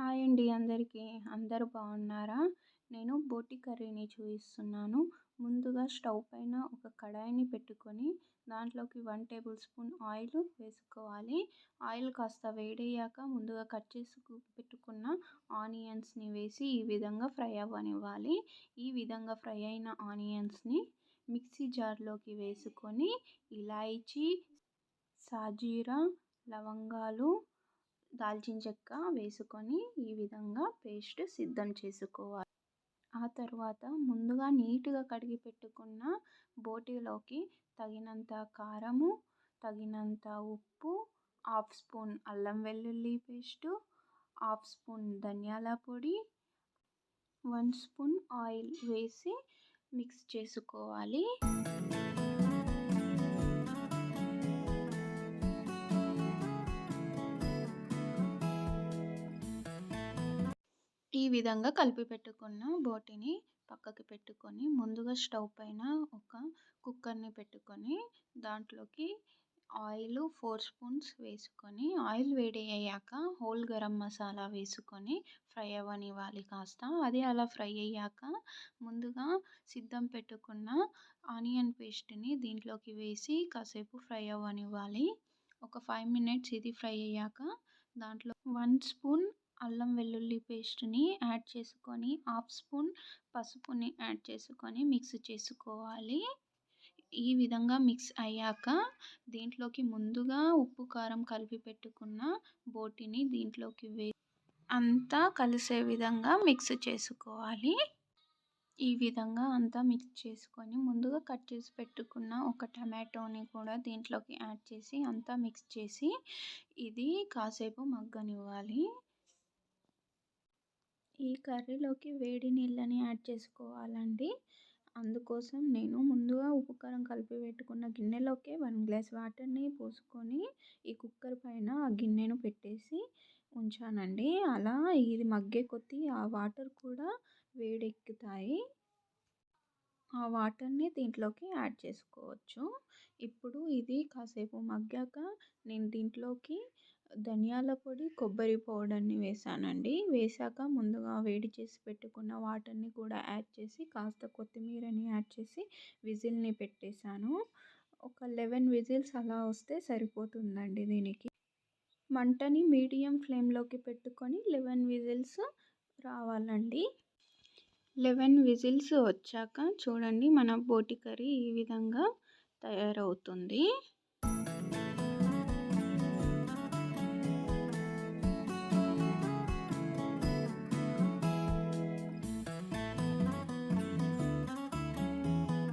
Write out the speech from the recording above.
Hi అండి అందరికీ. అందరూ బాగున్నారా? నేను బోటి కర్రీని చూపిస్తున్నాను ముందుగా స్టవ్ పైన ఒక కడాయిని పెట్టుకొని దాంట్లోకి వన్ టేబుల్ స్పూన్ ఆయిల్ వేసుకోవాలి. ఆయిల్ కాస్త వేడయ్యాక ముందుగా కట్ చేసి పెట్టుకున్న ఆనియన్స్ని వేసి ఈ విధంగా ఫ్రై అవ్వనివ్వాలి. ఈ విధంగా ఫ్రై అయిన ఆనియన్స్ని మిక్సీ జార్లోకి వేసుకొని ఇలాయచీ సాజీరా లవంగాలు దాల్చిన చెక్క వేసుకొని ఈ విధంగా పేస్ట్ సిద్ధం చేసుకోవాలి. ఆ తర్వాత ముందుగా నీట్గా కడిగి పెట్టుకున్న బోటీలోకి తగినంత కారము తగినంత ఉప్పు హాఫ్ స్పూన్ అల్లం వెల్లుల్లి పేస్టు హాఫ్ స్పూన్ ధనియాల పొడి వన్ స్పూన్ ఆయిల్ వేసి మిక్స్ చేసుకోవాలి. ఈ విధంగా కలిపి పెట్టుకున్న బోటిని పక్కకి పెట్టుకొని ముందుగా స్టవ్ పైన ఒక కుక్కర్ని పెట్టుకొని దాంట్లోకి ఆయిల్ ఫోర్ స్పూన్స్ వేసుకొని ఆయిల్ వేడి అయ్యాక హోల్ గరం మసాలా వేసుకొని ఫ్రై అవ్వనివ్వాలి కాస్త. అది అలా ఫ్రై అయ్యాక ముందుగా సిద్ధం పెట్టుకున్న ఆనియన్ పేస్ట్ని దీంట్లోకి వేసి కాసేపు ఫ్రై అవ్వనివ్వాలి. ఒక ఫైవ్ మినిట్స్ ఇది ఫ్రై అయ్యాక దాంట్లో వన్ స్పూన్ అల్లం వెల్లుల్లి పేస్ట్ని యాడ్ చేసుకొని హాఫ్ స్పూన్ పసుపుని యాడ్ చేసుకొని మిక్స్ చేసుకోవాలి. ఈ విధంగా మిక్స్ అయ్యాక దీంట్లోకి ముందుగా ఉప్పు కారం కలిపి పెట్టుకున్న బోటిని దీంట్లోకి వే అంతా కలిసే విధంగా మిక్స్ చేసుకోవాలి. ఈ విధంగా అంతా మిక్స్ చేసుకొని ముందుగా కట్ చేసి పెట్టుకున్న ఒక టమాటోని కూడా దీంట్లోకి యాడ్ చేసి అంతా మిక్స్ చేసి ఇది కాసేపు మగ్గనివ్వాలి. ఈ కర్రీలోకి వేడి నీళ్ళని యాడ్ చేసుకోవాలండి. అందుకోసం నేను ముందుగా ఉప్పు కారం కలిపి పెట్టుకున్న గిన్నెలోకి వన్ గ్లాస్ వాటర్ని పోసుకొని ఈ కుక్కర్ పైన ఆ గిన్నెను పెట్టేసి ఉంచానండి. అలా ఇది మగ్గే కొద్దీ ఆ వాటర్ కూడా వేడెక్కుతాయి. ఆ వాటర్ని దీంట్లోకి యాడ్ చేసుకోవచ్చు. ఇప్పుడు ఇది కాసేపు మగ్గాక నేను దీంట్లోకి ధనియాల పొడి కొబ్బరి పౌడర్ని వేసానండి. వేసాక ముందుగా వేడి చేసి పెట్టుకున్న వాటర్ని కూడా యాడ్ చేసి కాస్త కొత్తిమీరని యాడ్ చేసి విజిల్ని పెట్టేశాను. ఒక లెవెన్ విజిల్స్ అలా వస్తే సరిపోతుందండి దీనికి. మంటని మీడియం ఫ్లేమ్లోకి పెట్టుకొని లెవెన్ విజిల్స్ రావాలండి. లెవెన్ విజిల్స్ వచ్చాక చూడండి మన బోటి కర్రీ ఈ విధంగా తయారవుతుంది.